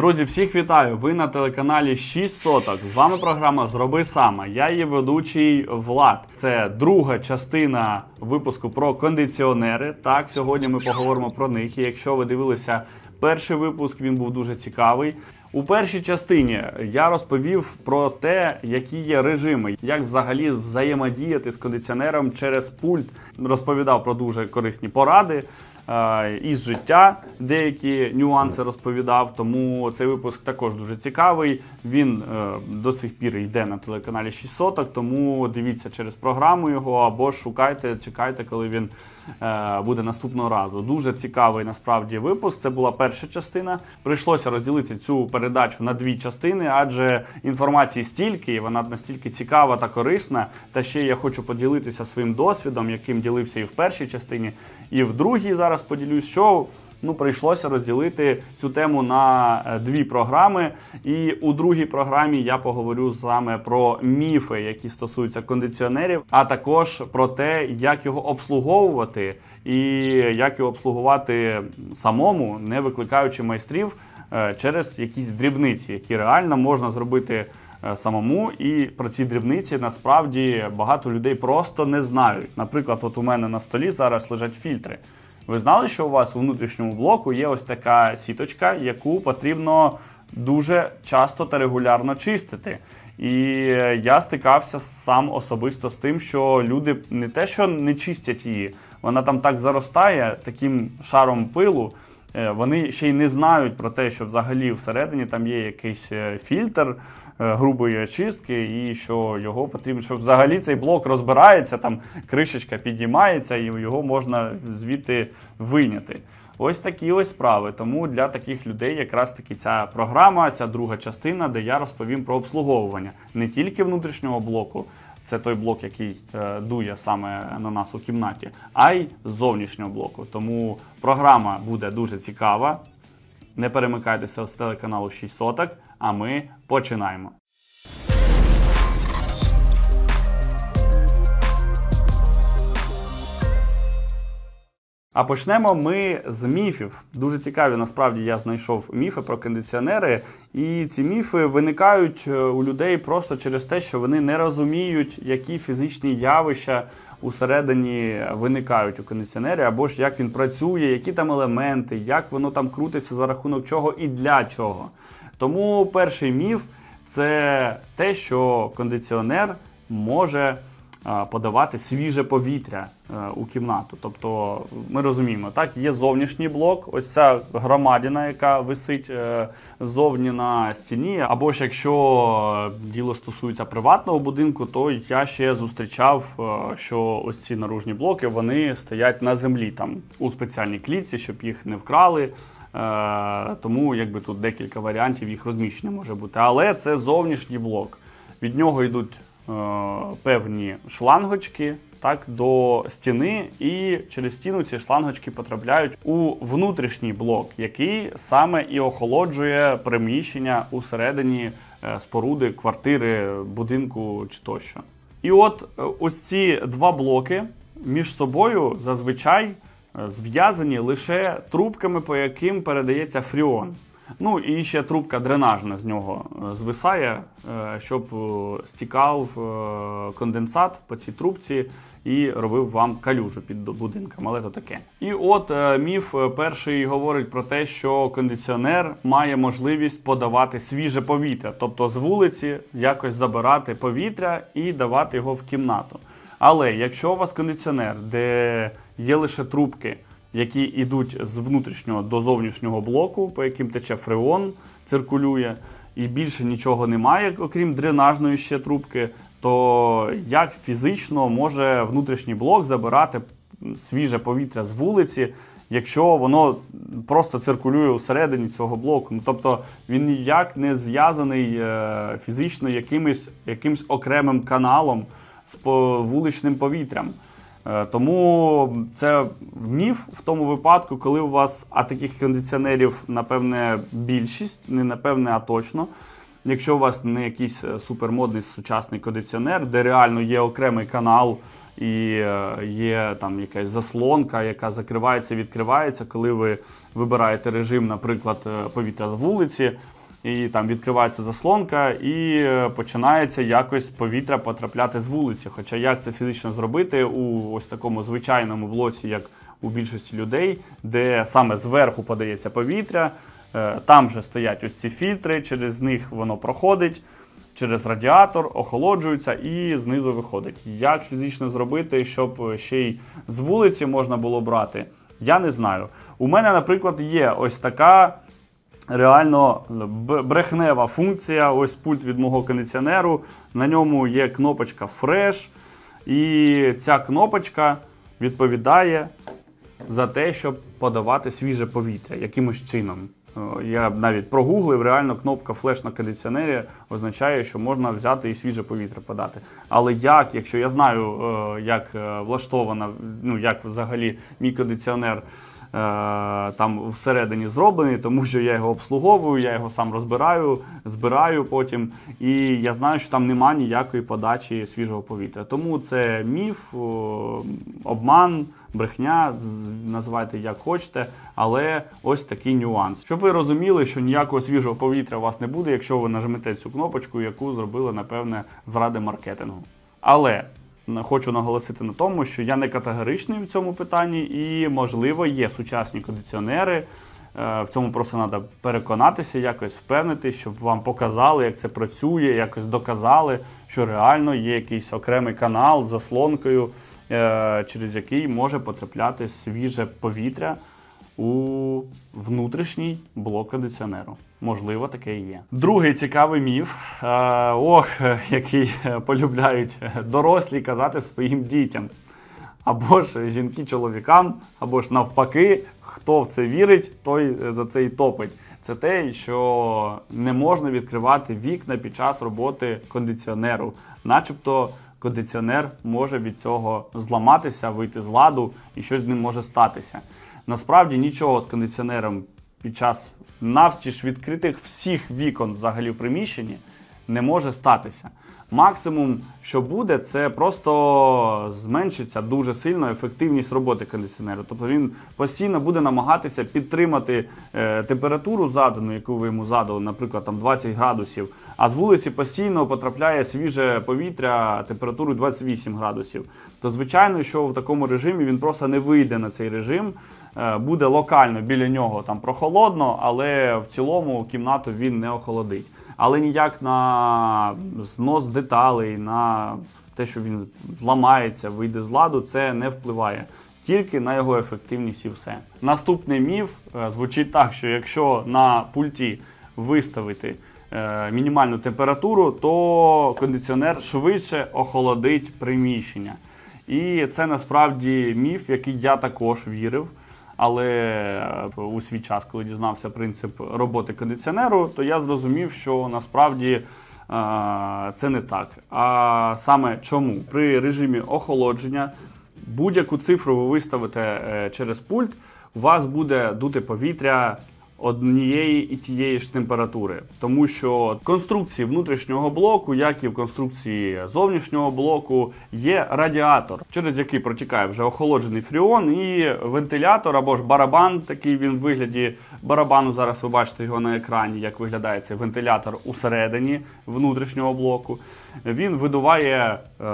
Друзі, всіх вітаю! Ви на телеканалі 6 соток. З вами програма Зроби сама. Я її ведучий Влад. Це друга частина випуску про кондиціонери. Так, сьогодні ми поговоримо про них. І якщо ви дивилися перший випуск, він був дуже цікавий. У першій частині я розповів про те, які є режими, як взагалі взаємодіяти з кондиціонером через пульт. Розповідав про дуже корисні поради із життя, деякі нюанси розповідав. Тому цей випуск також дуже цікавий. Він е, до сих пір йде на телеканалі 6 соток, тому дивіться через програму його або шукайте, чекайте, коли він е, буде наступного разу. Дуже цікавий насправді випуск. Це була перша частина. Прийшлося розділити цю передачу на дві частини, адже інформації стільки, і вона настільки цікава та корисна. Та ще я хочу поділитися своїм досвідом, яким ділився і в першій частині, і в другій зараз поділюсь, що. Ну, прийшлося розділити цю тему на е, дві програми. І у другій програмі я поговорю саме про міфи, які стосуються кондиціонерів, а також про те, як його обслуговувати і як його обслугувати самому, не викликаючи майстрів е, через якісь дрібниці, які реально можна зробити е, самому. І про ці дрібниці насправді багато людей просто не знають. Наприклад, от у мене на столі зараз лежать фільтри. Ви знали, що у вас у внутрішньому блоку є ось така сіточка, яку потрібно дуже часто та регулярно чистити. І я стикався сам особисто з тим, що люди не те, що не чистять її, вона там так заростає таким шаром пилу. Е, Вони ще й не знають про те, що взагалі всередині там є якийсь е, фільтр е, грубої очистки, і що його потрібно, що взагалі цей блок розбирається, там кришечка підіймається, і його можна звідти вийняти. Ось такі ось справи. Тому для таких людей якраз таки ця програма, ця друга частина, де я розповім про обслуговування не тільки внутрішнього блоку, це той блок, який е, дує саме на нас у кімнаті, а й зовнішнього блоку. Тому програма буде дуже цікава. Не перемикайтеся з телеканалу 6 соток, а ми починаємо. А почнемо ми з міфів. Дуже цікаві, насправді я знайшов міфи про кондиціонери, і ці міфи виникають е, у людей просто через те, що вони не розуміють, які фізичні явища усередині виникають у кондиціонері, або ж як він працює, які там елементи, як воно там крутиться за рахунок чого і для чого. Тому перший міф це те, що кондиціонер може подавати свіже повітря е, у кімнату. Тобто ми розуміємо, так, є зовнішній блок, ось ця громадіна, яка висить е, ззовні на стіні. Або ж якщо е, діло стосується приватного будинку, то я ще зустрічав, е, що ось ці наружні блоки вони стоять на землі там у спеціальній клітці, щоб їх не вкрали. Е, Тому якби тут декілька варіантів їх розміщення може бути. Але це зовнішній блок. Від нього йдуть е, певні шлангочки так, до стіни, і через стіну ці шлангочки потрапляють у внутрішній блок, який саме і охолоджує приміщення усередині е, споруди, квартири, будинку чи тощо. І от е, ось ці два блоки між собою зазвичай е, зв'язані лише трубками, по яким передається фріон. Ну і ще трубка дренажна з нього е, звисає, е, щоб е, стікав конденсат по цій трубці і робив вам калюжу під будинком, але то таке. І от міф перший говорить про те, що кондиціонер має можливість подавати свіже повітря, тобто з вулиці якось забирати повітря і давати його в кімнату. Але якщо у вас кондиціонер, де є лише трубки, які йдуть з внутрішнього до зовнішнього блоку, по яким тече фреон, циркулює, і більше нічого немає, окрім дренажної ще трубки, то як фізично може внутрішній блок забирати свіже повітря з вулиці, якщо воно просто циркулює всередині цього блоку? Ну, тобто він ніяк не зв'язаний е, фізично якимось, якимось окремим каналом з по- вуличним повітрям. Е, Тому це міф в тому випадку, коли у вас, а таких кондиціонерів, напевне, більшість, не напевне, а точно. Якщо у вас не якийсь е, супермодний сучасний кондиціонер, де реально є окремий канал і е, є там якась заслонка, яка закривається, відкривається, коли ви вибираєте режим, наприклад, повітря з вулиці. І там відкривається заслонка, і е, починається якось повітря потрапляти з вулиці. Хоча як це фізично зробити у ось такому звичайному блоці, як у більшості людей, де саме зверху подається повітря, е, там же стоять ось ці фільтри, через них воно проходить, через радіатор, охолоджується і знизу виходить. Як фізично зробити, щоб ще й з вулиці можна було брати, я не знаю. У мене, наприклад, є ось така реально брехнева функція. Ось пульт від мого кондиціонеру. На ньому є кнопочка Fresh. І ця кнопочка відповідає за те, щоб подавати свіже повітря якимось чином. О, Я навіть прогуглив, реально кнопка флеш на кондиціонері означає, що можна взяти і свіже повітря подати. Але як, якщо я знаю, е, як е, влаштована, ну як взагалі мій кондиціонер е, там всередині зроблений, тому що я його обслуговую, я його сам розбираю, збираю потім. І я знаю, що там нема ніякої подачі свіжого повітря. Тому це міф, обман, брехня, називайте як хочете, але ось такий нюанс. Щоб ви розуміли, що ніякого свіжого повітря у вас не буде, якщо ви нажмете цю кнопочку, яку зробили, напевне, зради маркетингу. Але хочу наголосити на тому, що я не категоричний в цьому питанні, і, можливо, є сучасні кондиціонери. Е, В цьому просто треба переконатися, якось впевнитись, щоб вам показали, як це працює, якось доказали, що реально є якийсь окремий канал з заслонкою, е, через який може потрапляти свіже повітря у внутрішній блок кондиціонеру. Можливо, таке і є. Другий цікавий міф, е, ох, який е, полюбляють е, дорослі казати своїм дітям. Або ж жінки чоловікам, або ж навпаки, хто в це вірить, той за це і топить. Це те, що не можна відкривати вікна під час роботи кондиціонеру, начебто кондиціонер може від цього зламатися, вийти з ладу і щось з ним може статися. Насправді нічого з кондиціонером під час навстіж відкритих всіх вікон взагалі в приміщенні не може статися. Максимум, що буде, це просто зменшиться дуже сильно ефективність роботи кондиціонеру. Тобто він постійно буде намагатися підтримати е, температуру задану, яку ви йому задали, наприклад, там 20 градусів. А з вулиці постійно потрапляє свіже повітря температурою 28 градусів. То звичайно, що в такому режимі він просто не вийде на цей режим. Е, Буде локально біля нього там прохолодно, але в цілому кімнату він не охолодить. Але ніяк на знос деталей, на те, що він зламається, вийде з ладу, це не впливає. Тільки на його ефективність і все. Наступний міф е, звучить так, що якщо на пульті виставити мінімальну температуру, то кондиціонер швидше охолодить приміщення. І це насправді міф, який я також вірив. Але е, у свій час, коли дізнався принцип роботи кондиціонеру, то я зрозумів, що насправді е, це не так. А саме чому? При режимі охолодження будь-яку цифру ви виставите е, через пульт, у вас буде дути повітря однієї і тієї ж температури, тому що конструкції внутрішнього блоку, як і в конструкції зовнішнього блоку, є радіатор, через який протікає вже охолоджений фріон, і вентилятор або ж барабан, такий він в вигляді барабану. Зараз ви бачите його на екрані, як виглядає цей вентилятор усередині внутрішнього блоку. Він видуває е,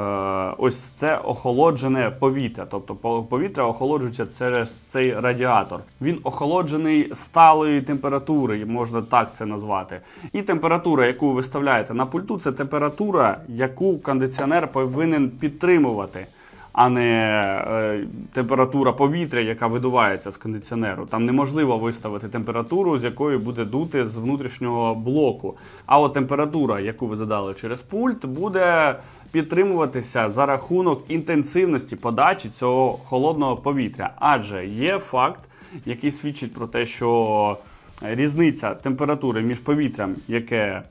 ось це охолоджене повітря, тобто повітря охолоджується через цей радіатор. Він охолоджений сталої температури, можна так це назвати. І температура, яку ви виставляєте на пульту, це температура, яку кондиціонер повинен підтримувати. А не е, температура повітря, яка видувається з кондиціонеру. Там неможливо виставити температуру, з якої буде дути з внутрішнього блоку. А от температура, яку ви задали через пульт, буде підтримуватися за рахунок інтенсивності подачі цього холодного повітря. Адже є факт, який свідчить про те, що різниця температури між повітрям, яке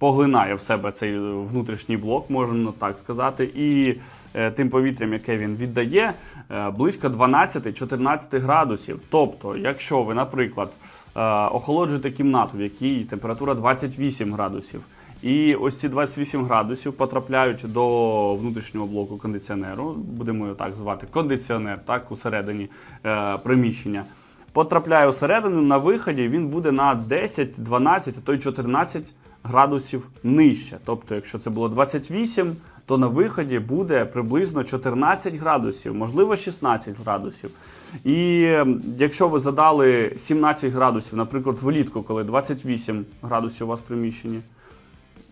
поглинає в себе цей внутрішній блок, можна так сказати, і е, тим повітрям, яке він віддає, е, близько 12-14 градусів. Тобто, якщо ви, наприклад, е, охолоджуєте кімнату, в якій температура 28 градусів, І ось ці 28 градусів потрапляють до внутрішнього блоку кондиціонеру. Будемо його так звати кондиціонер, так, усередині е, приміщення. Потрапляє усередину на виході, він буде на 10, 12, а то й 14 градусів нижче. Тобто, якщо це було 28, то на виході буде приблизно 14 градусів, можливо 16 градусів. І якщо ви задали 17 градусів, наприклад, влітку, коли 28 градусів у вас в приміщенні,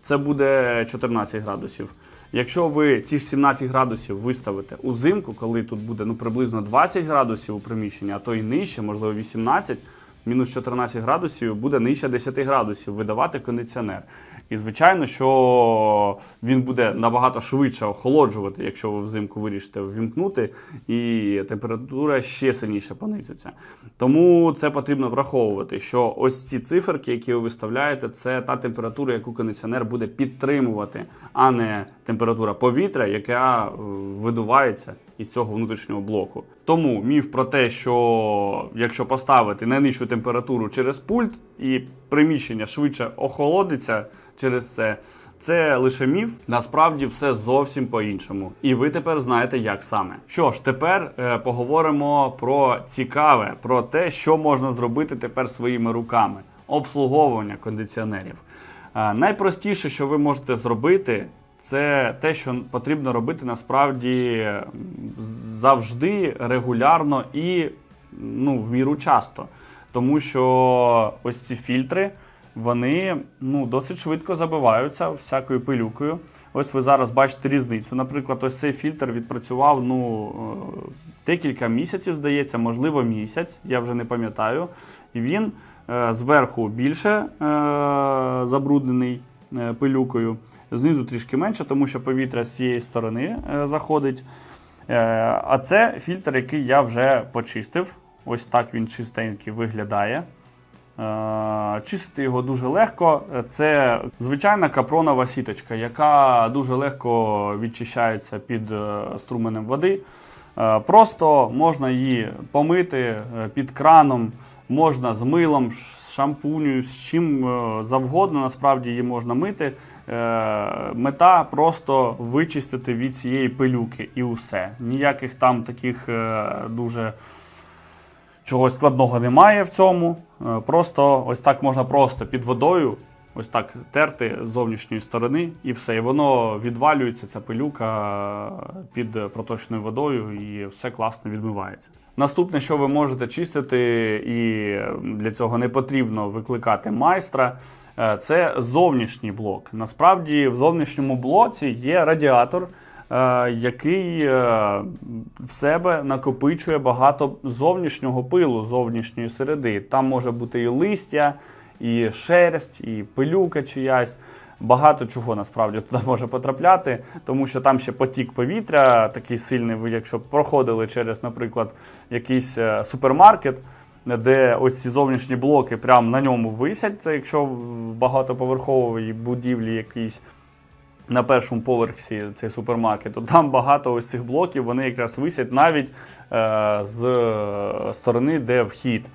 це буде 14 градусів. Якщо ви ці ж 17 градусів виставите узимку, коли тут буде ну, приблизно 20 градусів у приміщенні, а то і нижче, можливо 18, мінус 14 градусів буде нижче 10 градусів видавати кондиціонер. І звичайно, що він буде набагато швидше охолоджувати, якщо ви взимку вирішите ввімкнути, і температура ще сильніше понизиться. Тому це потрібно враховувати, що ось ці циферки, які ви виставляєте, це та температура, яку кондиціонер буде підтримувати, а не температура повітря, яка е, видувається із цього внутрішнього блоку. Тому міф про те, що якщо поставити найнижчу температуру через пульт і приміщення швидше охолодиться через це. Це лише міф. Насправді все зовсім по-іншому. І ви тепер знаєте, як саме. Що ж, тепер е, поговоримо про цікаве, про те, що можна зробити тепер своїми руками. Обслуговування кондиціонерів. Е, найпростіше, що ви можете зробити, це те, що потрібно робити насправді завжди регулярно і ну, в міру часто. Тому що ось ці фільтри вони ну, досить швидко забиваються всякою пилюкою. Ось ви зараз бачите різницю. Наприклад, ось цей фільтр відпрацював ну, е, декілька місяців, здається, можливо, місяць, я вже не пам'ятаю. І він е, зверху більше е, забруднений пилюкою, знизу трішки менше, тому що повітря з цієї сторони е, заходить. Е, А це фільтр, який я вже почистив. Ось так він чистенький виглядає. Е, Чистити його дуже легко. Це звичайна капронова сіточка, яка дуже легко відчищається під е, струменем води. Е, Просто можна її помити е, під краном, можна з милом, шампуню, з чим е, завгодно. Насправді її можна мити. Е, Мета просто вичистити від цієї пилюки і усе. Ніяких там таких е, дуже чогось складного немає в цьому. Просто ось так можна просто під водою, ось так терти з зовнішньої сторони, і все. І воно відвалюється, ця пилюка е, під проточною водою, і все класно відмивається. Наступне, що ви можете чистити, і для цього не потрібно викликати майстра. е, Це зовнішній блок. Насправді, в зовнішньому блоці є радіатор, е, який в себе накопичує багато зовнішнього пилу, зовнішньої середи. Там може бути і листя, і шерсть, і пилюка чиясь. Багато чого насправді туди може потрапляти, тому що там ще потік повітря такий сильний. Ви якщо проходили через, наприклад, якийсь е, супермаркет, де ось ці зовнішні блоки прямо на ньому висять. Це якщо в багатоповерховій будівлі якійсь на першому поверсі цей супермаркет, то там багато ось цих блоків, вони якраз висять навіть е, з сторони, де вхід.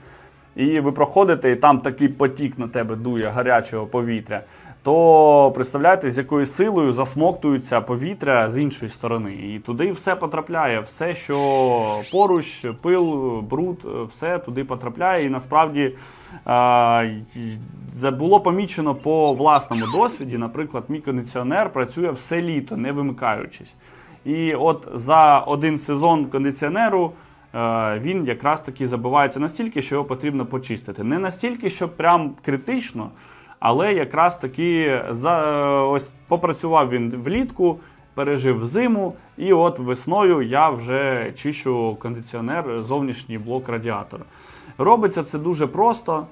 І ви проходите, і там такий потік на тебе дує гарячого повітря. То представляєте, з якою силою засмоктується повітря з іншої сторони. І туди все потрапляє. Все, що поруч, пил, бруд, все туди потрапляє. І насправді е, було помічено по власному досвіді. Наприклад, мій кондиціонер працює все літо, не вимикаючись. І от за один сезон кондиціонеру він якраз таки забивається настільки, що його потрібно почистити. Не настільки, що прям критично, але якраз таки за, ось попрацював він влітку, пережив зиму, і от весною я вже чищу кондиціонер, зовнішній блок радіатора. Робиться це дуже просто.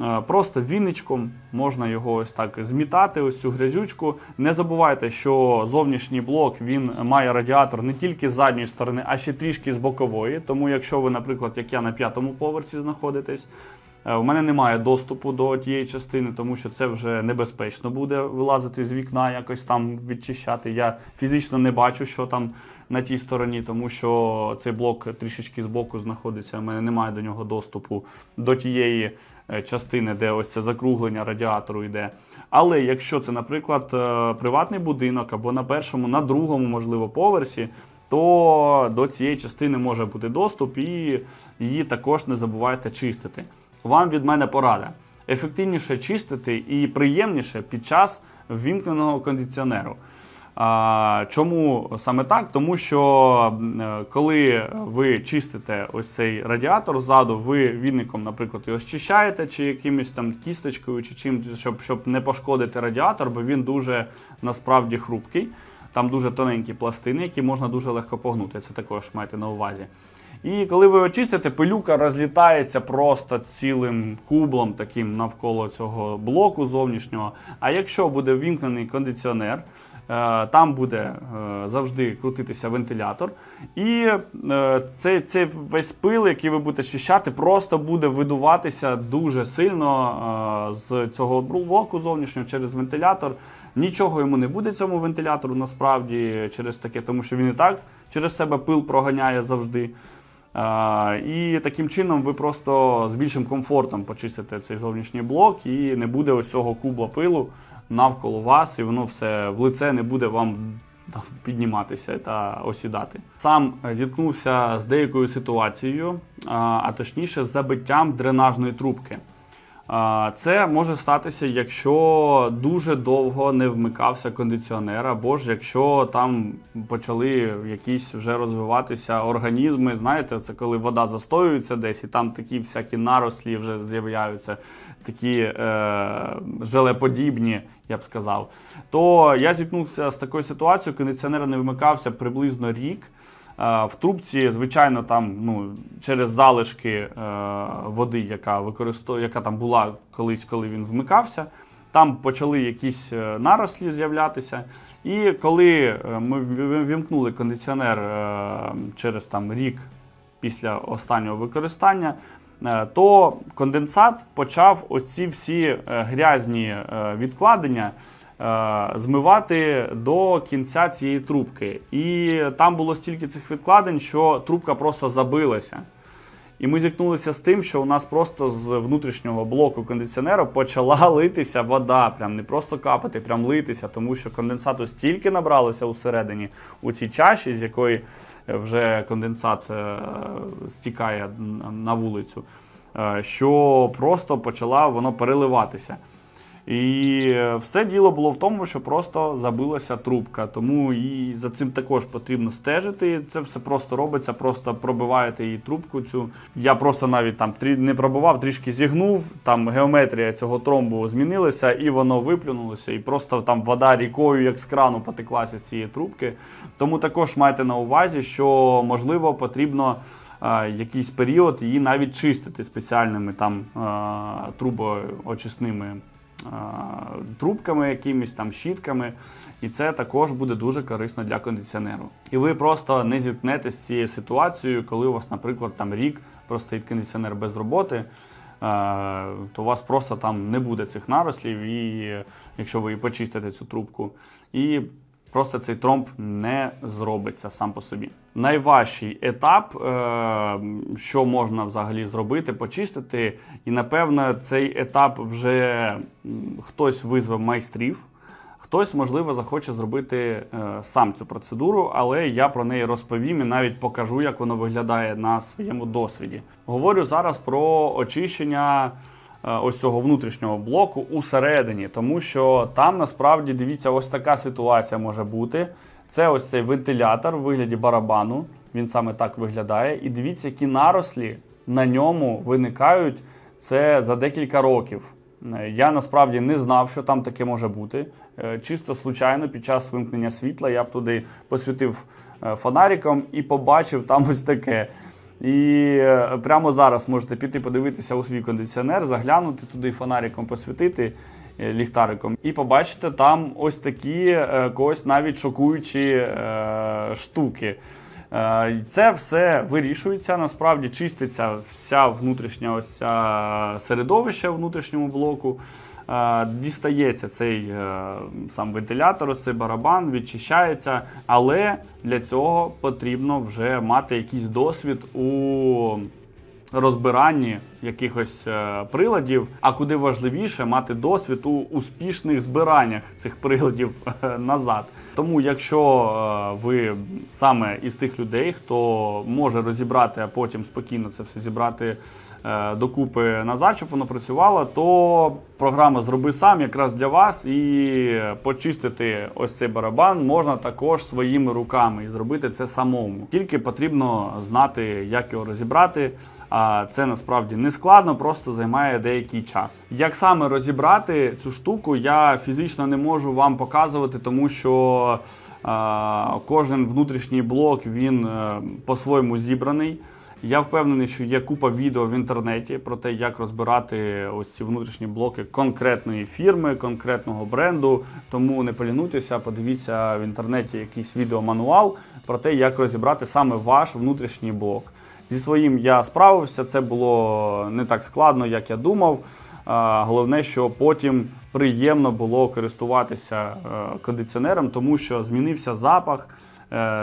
Е, Просто віничком можна його ось так змітати, ось цю грязючку. Не забувайте, що зовнішній блок він має радіатор не тільки з задньої сторони, а ще трішки з бокової. Тому, якщо ви, наприклад, як я на п'ятому поверсі знаходитесь, Е, У мене немає доступу до тієї частини, тому що це вже небезпечно буде вилазити з вікна, якось там відчищати. Я фізично не бачу, що там на тій стороні, тому що цей блок трішечки збоку знаходиться. У мене немає до нього доступу до тієї е, частини, де ось це закруглення радіатору йде. Але якщо це, наприклад, е, приватний будинок або на першому, на другому, можливо, поверсі, то до цієї частини може бути доступ, і її також не забувайте чистити. Вам від мене порада. Ефективніше чистити і приємніше під час ввімкненого кондиціонеру. Чому саме так? Тому що е, коли ви чистите ось цей радіатор ззаду, ви віником, наприклад, його щищаєте, чи якимось там кісточкою, чи чим, щоб, щоб не пошкодити радіатор, бо він дуже насправді хрупкий. Там дуже тоненькі пластини, які можна дуже легко погнути. Це також майте на увазі. І коли ви очистите, пилюка розлітається просто цілим кублом таким навколо цього блоку зовнішнього. А якщо буде вімкнений кондиціонер, там буде е, завжди крутитися вентилятор, і е, цей, цей весь пил, який ви будете щищати, просто буде видуватися дуже сильно е, з цього блоку зовнішнього через вентилятор. Нічого йому не буде цьому вентилятору насправді через таке, тому що він і так через себе пил проганяє завжди. І таким чином ви просто з більшим комфортом почистите цей зовнішній блок, і не буде ось цього куба пилу навколо вас, і воно все в лице не буде вам підніматися та осідати. Сам е, зіткнувся з деякою ситуацією, а, а точніше з забиттям дренажної трубки. Це може статися, якщо дуже довго не вмикався кондиціонер, або ж якщо там почали якісь вже розвиватися організми. Знаєте, це коли вода застоюється десь, і там такі всякі нарослі вже з'являються, такі е, желеподібні, я б сказав. То я зіткнувся з такою ситуацією, кондиціонер не вмикався приблизно рік. Е, В трубці, звичайно, там ну, через залишки е, води, яка використов... яка там була колись, коли він вмикався, там почали якісь е, нарослі з'являтися. І коли ми в- вімкнули кондиціонер через там, рік після останнього використання, то конденсат почав ось ці всі е, грязні е, відкладення е, змивати до кінця цієї трубки. І там було стільки цих відкладень, що трубка просто забилася. І ми зіткнулися з тим, що у нас просто з внутрішнього блоку кондиціонера почала литися вода, прям не просто капати, прям литися, тому що конденсату стільки набралося усередині у цій чаші, з якої е, вже конденсат е, стікає на вулицю, е, що просто почала воно переливатися. І е, все діло було в тому, що просто забилася трубка. Тому і за цим також потрібно стежити. Це все просто робиться, просто пробиваєте її трубку. Цю я просто навіть там не пробивав, трішки зігнув. Там геометрія цього тромбу змінилася, і воно виплюнулося. І просто там вода рікою, як з крану, потеклася з цієї трубки. Тому також майте на увазі, що можливо потрібно. е, Якийсь період її навіть чистити спеціальними там е, трубоочисними трубками, якимись там щітками, і це також буде дуже корисно для кондиціонеру. І ви просто не зіткнетеся з цією ситуацією, коли у вас, наприклад, там рік простоїть кондиціонер без роботи. е, То у вас просто там не буде цих нарослів, і якщо ви почистите цю трубку, і просто цей тромб не зробиться сам по собі. Найважчий етап, е, що можна взагалі зробити, почистити, і напевно цей етап вже хтось визве майстрів. Хтось, можливо, захоче зробити е, сам цю процедуру, але я про неї розповім і навіть покажу, як воно виглядає на своєму досвіді. Говорю зараз про очищення ось цього внутрішнього блоку усередині, тому що там насправді дивіться, ось така ситуація може бути. Це ось цей вентилятор в вигляді барабану. Він саме так виглядає. І дивіться, які нарослі на ньому виникають це за декілька років. Е, Я насправді не знав, що там таке може бути. Е, Чисто случайно під час вимкнення світла я б туди посвітив е, фонариком і побачив там ось таке. І е, прямо зараз можете піти подивитися у свій кондиціонер, заглянути туди фонариком, посвітити е, ліхтариком, і побачите там ось такі е, когось навіть шокуючі штуки. Це все вирішується, насправді чиститься вся внутрішня ось середовище внутрішньому блоку. Дістається цей е, сам вентилятор, цей барабан, відчищається, але для цього потрібно вже мати якийсь досвід у розбиранні якихось е, приладів, а куди важливіше мати досвід у успішних збираннях цих приладів е, назад. Тому, якщо ви саме із тих людей, хто може розібрати, а потім спокійно це все зібрати докупи назад, щоб воно працювало, то програма Зроби сам якраз для вас і почистити ось цей барабан можна також своїми руками і зробити це самому. Тільки потрібно знати, як його розібрати. А це насправді не складно, просто займає деякий час. Як саме розібрати цю штуку, я фізично не можу вам показувати, тому що е, кожен внутрішній блок він е, по-своєму зібраний. Я впевнений, що є купа відео в інтернеті про те, як розбирати ось ці внутрішні блоки конкретної фірми, конкретного бренду. Тому не полінуйтеся, подивіться в інтернеті якийсь відеомануал про те, як розібрати саме ваш внутрішній блок. Зі своїм я справився, це було не так складно, як я думав. Головне, що потім приємно було користуватися е, кондиціонером, тому що змінився запах,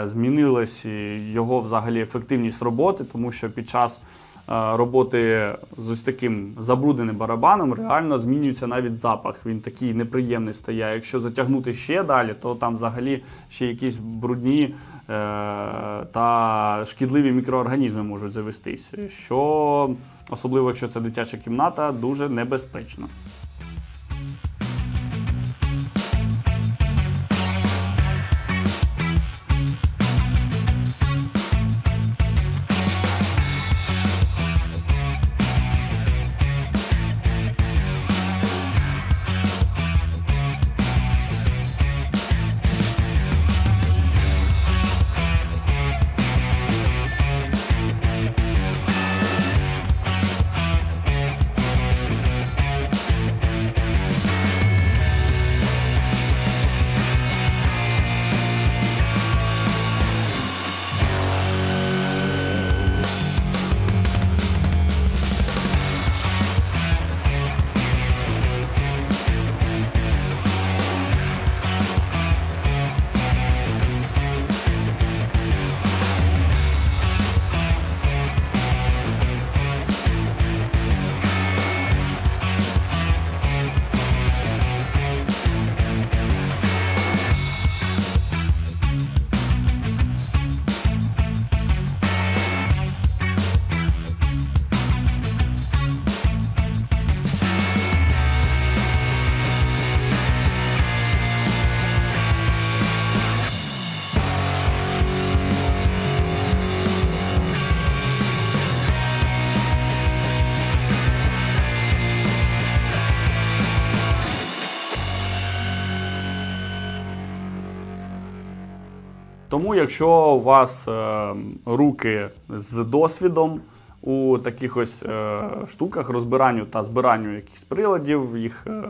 змінилась його взагалі ефективність роботи, тому що під час е, роботи з ось таким забрудненим барабаном реально змінюється навіть запах. Він такий неприємний стає. Якщо затягнути ще далі, то там взагалі ще якісь брудні е, та шкідливі мікроорганізми можуть завестись, що особливо якщо це дитяча кімната, дуже небезпечно. Тому, якщо у вас е, руки з досвідом у таких ось е, штуках розбиранню та збиранню якихось приладів, їх е,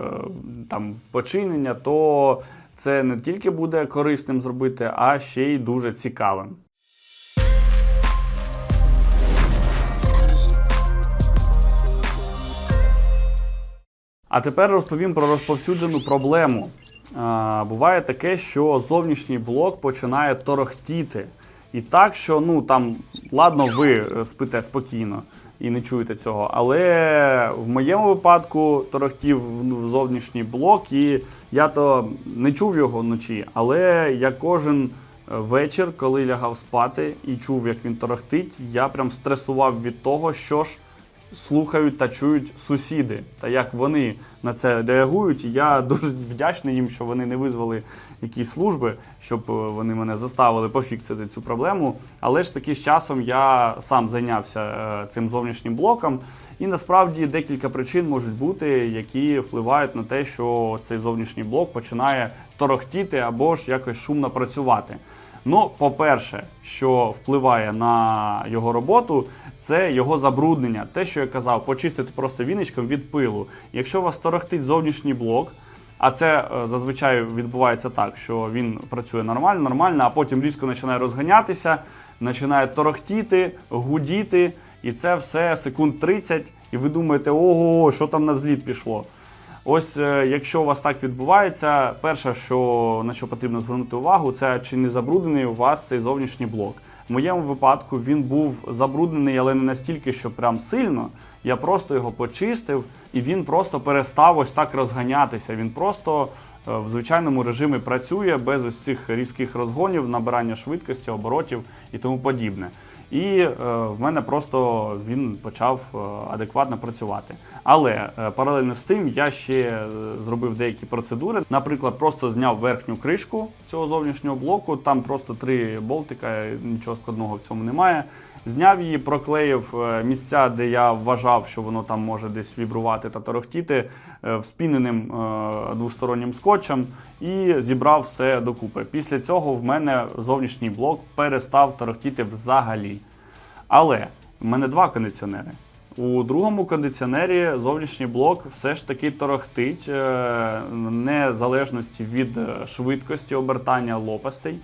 там починення, то це не тільки буде корисним зробити, а ще й дуже цікавим. А тепер розповім про розповсюджену проблему. Буває таке, що зовнішній блок починає торохтіти. І так, що ну там, ладно, ви е, спите спокійно і не чуєте цього. Але в моєму випадку торохтів в- зовнішній блок, і я то не чув його вночі. Але я кожен е, вечір, коли лягав спати і чув, як він торохтить, я прям стресував від того, що ж слухають та чують сусіди, та як вони на це реагують. Я дуже вдячний їм, що вони не визвали якісь служби, щоб е, вони мене заставили пофіксити цю проблему. Але ж таки з часом я сам зайнявся е, цим зовнішнім блоком. І насправді декілька причин можуть бути, які впливають на те, що цей зовнішній блок починає торохтіти або ж якось шумно працювати. Ну, по-перше, що впливає на його роботу, це його забруднення. Те, що я казав, почистити просто віничком від пилу. Якщо у вас торохтить зовнішній блок, а це е, зазвичай відбувається так, що він працює нормально, нормально, а потім різко починає розганятися. починає торохтіти, гудіти, і це все секунд 30, і ви думаєте, ого, що там на взліт пішло. Ось е, якщо у вас так відбувається, перше, що на що потрібно звернути увагу, це чи не забруднений у вас цей зовнішній блок. В моєму випадку він був забруднений, але не настільки, що прям сильно. Я просто його почистив, і він просто перестав ось так розганятися. Він просто е, в звичайному режимі працює без ось цих різких розгонів, набирання швидкості, оборотів і тому подібне. І е, в мене просто він почав е, адекватно працювати. Але е, паралельно з тим я ще е, зробив деякі процедури. Наприклад, просто зняв верхню кришку цього зовнішнього блоку. Там просто три болтика, нічого складного в цьому немає. Зняв її, проклеїв е, місця, де я вважав, що воно там може десь вібрувати та торохтіти е, вспіненим е, двостороннім скотчем і зібрав все докупи. Після цього в мене зовнішній блок перестав торохтіти взагалі. Але в мене два кондиціонери. У другому кондиціонері зовнішній блок все ж таки торохтить е, незалежності від е, швидкості обертання лопастей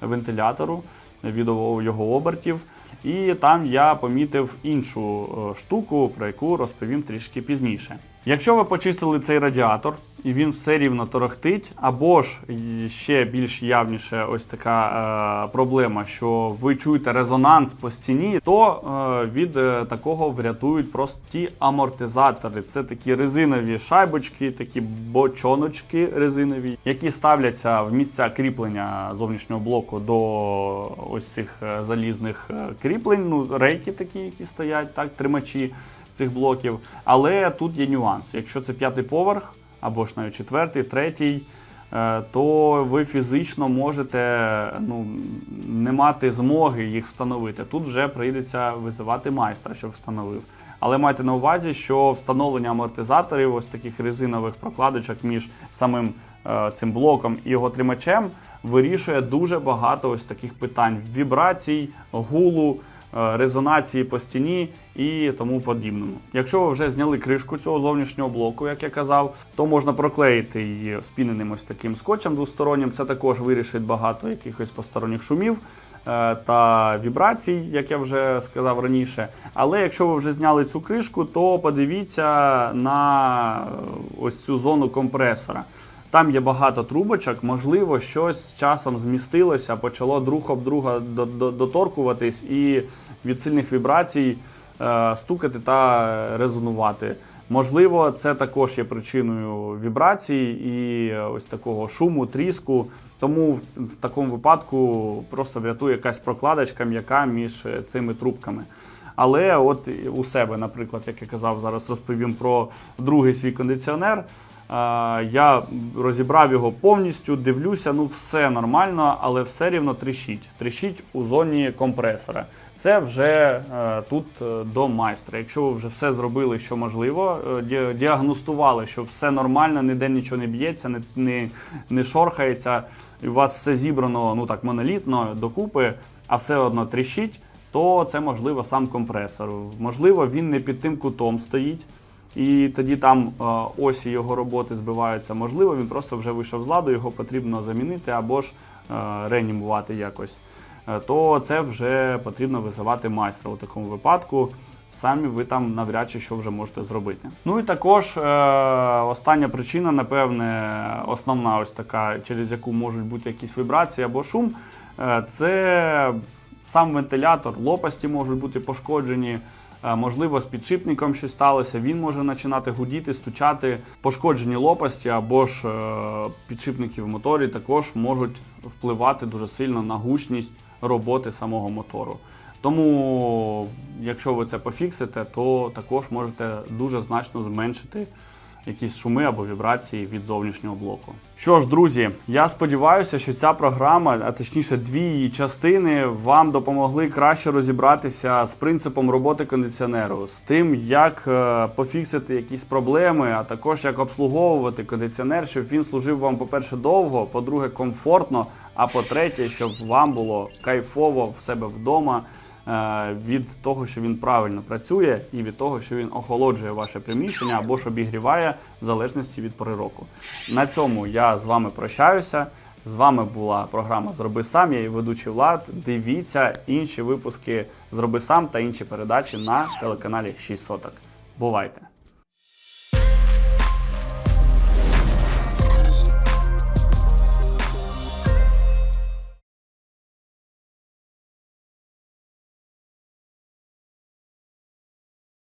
вентилятору, від його обертів. І там я помітив іншу е, штуку, про яку розповім трішки пізніше. Якщо ви почистили цей радіатор і він все рівно торохтить, або ж ще більш явніше ось така е, проблема, що ви чуєте резонанс по стіні, то е, від е, такого врятують прості амортизатори. Це такі резинові шайбочки, такі бочоночки резинові, які ставляться в місця кріплення зовнішнього блоку до ось цих е, залізних е, кріплень, ну рейки такі, які стоять, так, тримачі цих блоків. Але тут є нюанс. Якщо це п'ятий поверх, або ж навіть четвертий, третій, е, то ви фізично можете ну, не мати змоги їх встановити. Тут вже прийдеться визивати майстра, щоб встановив. Але майте на увазі, що встановлення амортизаторів, ось таких резинових прокладочок між самим е, цим блоком і його тримачем, вирішує дуже багато ось таких питань: вібрацій, гулу, резонації по стіні і тому подібному. Якщо ви вже зняли кришку цього зовнішнього блоку, як я казав, то можна проклеїти її спіненим ось таким скотчем двостороннім. Це також вирішить багато якихось посторонніх шумів е, та вібрацій, як я вже сказав раніше. Але якщо ви вже зняли цю кришку, то подивіться на е, ось цю зону компресора. Там є багато трубочок, можливо, щось з часом змістилося, почало друг об друга до- до- доторкуватись і від сильних вібрацій е, стукати та резонувати. Можливо, це також є причиною вібрацій і ось такого шуму, тріску. Тому в, в такому випадку просто врятує якась прокладочка м'яка між е, цими трубками. Але от у себе, наприклад, як я казав, зараз розповім про другий свій кондиціонер. Я розібрав його повністю, дивлюся, ну все нормально, але все рівно тріщить. Тріщить у зоні компресора. Це вже е, тут е, до майстра. Якщо ви вже все зробили, що можливо, е, діагностували, що все нормально, ніде нічого не б'ється, не, не, не шорхається, і у вас все зібрано ну так монолітно докупи, а все одно тріщить, то це можливо сам компресор. Можливо, він не під тим кутом стоїть. І тоді там е, осі його роботи збиваються. Можливо, він просто вже вийшов з ладу, його потрібно замінити або ж е, реанімувати якось. Е, То це вже потрібно визивати майстра у такому випадку. Самі ви там навряд чи що вже можете зробити. Ну і також е, остання причина, напевне, основна ось така, через яку можуть бути якісь вібрації або шум, е, це сам вентилятор, лопасті можуть бути пошкоджені. Можливо, з підшипником щось сталося, він може починати гудіти, стучати. Пошкоджені лопасті або ж е, підшипники в моторі також можуть впливати дуже сильно на гучність роботи самого мотору. Тому, якщо ви це пофіксите, то також можете дуже значно зменшити якісь шуми або вібрації від зовнішнього блоку. Що ж, друзі, я сподіваюся, що ця програма, а точніше дві її частини, вам допомогли краще розібратися з принципом роботи кондиціонеру, з тим, як е, пофіксити якісь проблеми, а також як обслуговувати кондиціонер, щоб він служив вам, по-перше, довго, по-друге, комфортно, а по-третє, щоб вам було кайфово в себе вдома від того, що він правильно працює, і від того, що він охолоджує ваше приміщення або ж обігріває в залежності від пори року. На цьому я з вами прощаюся. З вами була програма Зроби сам. Я її ведучий Влад. Дивіться інші випуски Зроби сам та інші передачі на телеканалі 6 соток. Бувайте!